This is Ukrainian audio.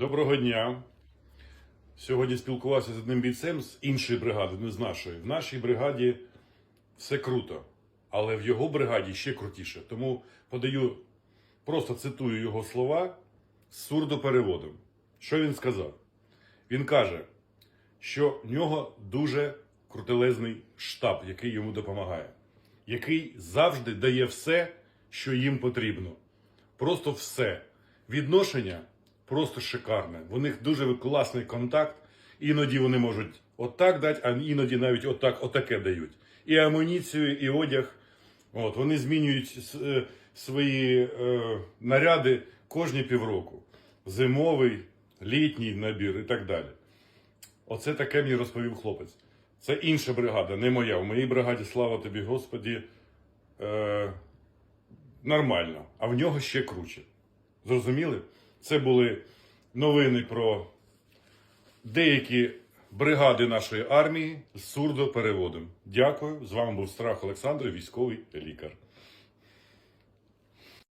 Доброго дня. Сьогодні спілкувався з одним бійцем з іншої бригади, не з нашої. В нашій бригаді все круто, але в його бригаді ще крутіше. Тому подаю, просто цитую його слова з сурдопереводом. Що він сказав? Він каже, що в нього дуже крутелезний штаб, який йому допомагає, який завжди дає все, що їм потрібно. Просто все. Відношення просто шикарне. У них дуже класний контакт. Іноді вони можуть отак дати, а іноді навіть отак, отаке дають. І амуніцію, і одяг. От, вони змінюють е, свої е, наряди кожні півроку. Зимовий, літній набір і так далі. Оце таке мені розповів хлопець. Це інша бригада, не моя. В моїй бригаді, слава тобі, Господі, е, нормально, а в нього ще круче. Зрозуміли? Це були новини про деякі бригади нашої армії з сурдопереводом. Дякую. З вами був Страх Олександр, військовий лікар.